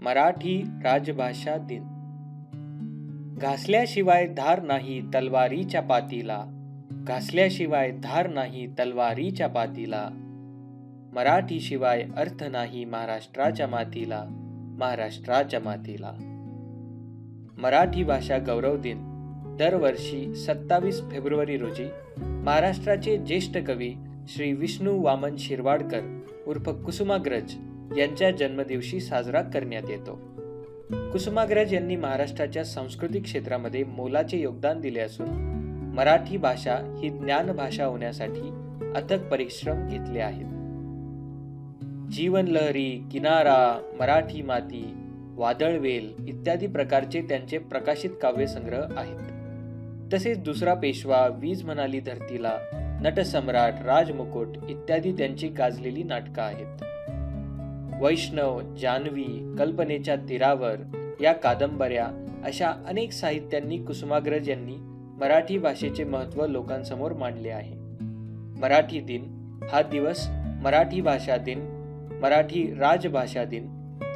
मराठी राजभाषा दिन. घासल्याशिवाय धार नाही तलवारीच्या पातीला. घासल्याशिवाय धार नाही तलवारीच्या पातीला. मराठीशिवाय अर्थ नाही महाराष्ट्राच्या मातीला. महाराष्ट्राच्या मातीला. मराठी भाषा गौरव दिन. दरवर्षी सत्तावीस फेब्रुवारी रोजी महाराष्ट्राचे ज्येष्ठ कवी श्री विष्णू वामन शिरवाडकर उर्फ कुसुमाग्रज यांच्या जन्मदिवशी साजरा करण्यात येतो. कुसुमाग्रज यांनी महाराष्ट्राच्या सांस्कृतिक क्षेत्रामध्ये मोलाचे योगदान दिले असून मराठी भाषा ही ज्ञान भाषा होण्यासाठी अथक परिश्रम घेतले आहेत. जीवन लहरी किनारा मराठी माती वादळवेल इत्यादी प्रकारचे त्यांचे प्रकाशित काव्यसंग्रह आहेत. तसेच दुसरा पेशवा वीज म्हणाली धरतीला नटसम्राट राजमुकुट इत्यादी त्यांची गाजलेली नाटकं आहेत. वैष्णव जानवी कल्पनेच्या तीरावर या कादंबऱ्या अशा अनेक साहित्यांनी कुसुमाग्रज यांनी मराठी भाषेचे महत्त्व लोकांसमोर मांडले आहे. मराठी दिन हा दिवस मराठी भाषा दिन मराठी राजभाषा दिन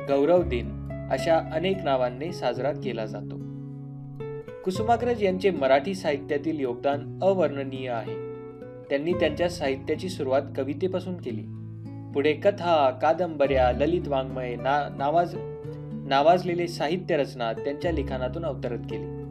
गौरव दिन अशा अनेक नावांनी साजरा केला जातो. कुसुमाग्रज यांचे मराठी साहित्यातील योगदान अवर्णनीय आहे. त्यांनी त्यांच्या साहित्याची सुरुवात कवितेपासून केली. पुढे कथा कादंबऱ्या ललित वाङ्मय ना नावाज नावाजलेले साहित्य रचना त्यांच्या लिखाणातून अवतरत केली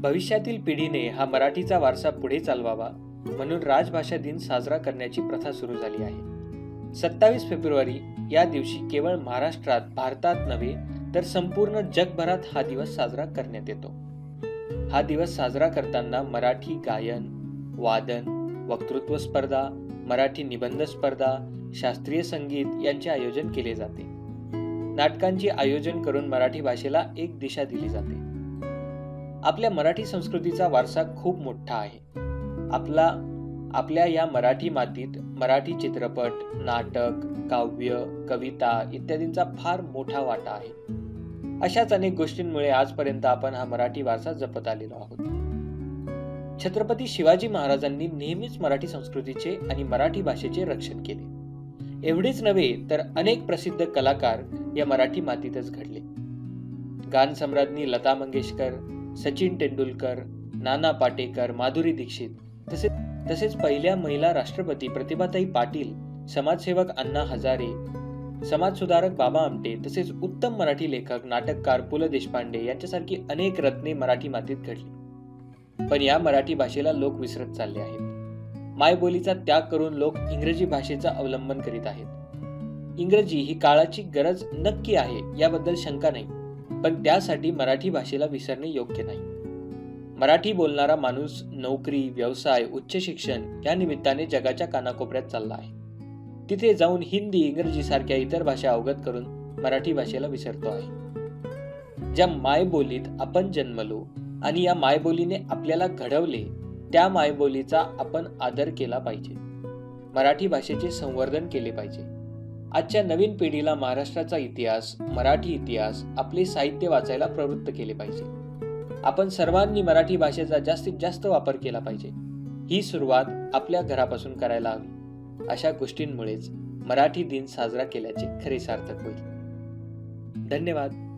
भविष्यातील पिढीने हा मराठीचा वारसा पुढे चालवावा म्हणून राजभाषा दिन साजरा करण्याची प्रथा सुरू झाली आहे. सत्तावीस फेब्रुवारी या दिवशी केवळ महाराष्ट्रात भारतात नव्हे तर संपूर्ण जगभरात हा दिवस साजरा करण्यात येतो. हा दिवस साजरा करताना मराठी गायन वादन वक्तृत्व स्पर्धा मराठी निबंध स्पर्धा शास्त्रीय संगीत यांचे आयोजन केले जाते. नाटकांचे आयोजन करून मराठी भाषेला एक दिशा दिली जाते. आपल्या मराठी संस्कृतीचा वारसा खूप मोठा आहे. आपला आपल्या या मराठी मातीत मराठी चित्रपट नाटक काव्य कविता इत्यादींचा फार मोठा वाटा आहे. अशाच अनेक गोष्टींमुळे आजपर्यंत आपण हा मराठी वारसा जपत आलेलो आहोत. छत्रपती शिवाजी महाराजांनी नेहमीच मराठी संस्कृतीचे आणि मराठी भाषेचे रक्षण केले. एवढेच नव्हे तर अनेक प्रसिद्ध कलाकार या मराठी मातीतच घडले. गान सम्राज्ञी लता मंगेशकर सचिन तेंडुलकर नाना पाटेकर माधुरी दीक्षित तसेच तसेच पहिल्या महिला राष्ट्रपती प्रतिभाताई पाटील समाजसेवक अण्णा हजारे समाजसुधारक बाबा आमटे तसेच उत्तम मराठी लेखक नाटककार पु ल देशपांडे यांच्यासारखी अनेक रत्ने मराठी मातीत घडली. पण या मराठी भाषेला लोक विसरत चालले आहेत. मायबोलीचा त्याग करून लोक इंग्रजी भाषेचा अवलंबन करीत आहेत. इंग्रजी ही काळाची गरज नक्की आहे याबद्दल शंका नाही पण त्यासाठी मराठी भाषेला विसरणे योग्य नाही. मराठी बोलणारा माणूस नोकरी व्यवसाय उच्च शिक्षण या निमित्ताने जगाच्या कानाकोपऱ्यात चालला आहे. तिथे जाऊन हिंदी इंग्रजी सारख्या इतर भाषा अवगत करून मराठी भाषेला विसरतो आहे. ज्या मायबोलीत आपण जन्मलो आणि या मायबोलीने आपल्याला घडवले त्या मायबोलीचा आपण आदर केला पाहिजे. मराठी भाषेचे संवर्धन केले पाहिजे. आजच्या नवीन पिढीला महाराष्ट्राचा इतिहास मराठी इतिहास आपले साहित्य वाचायला प्रवृत्त केले पाहिजे. आपण सर्वांनी मराठी भाषेचा जास्तीत जास्त वापर केला पाहिजे. ही सुरुवात आपल्या घरापासून करायला हवी. अशा गोष्टींमुळेच मराठी दिन साजरा केल्याचे खरे सार्थक होईल. धन्यवाद.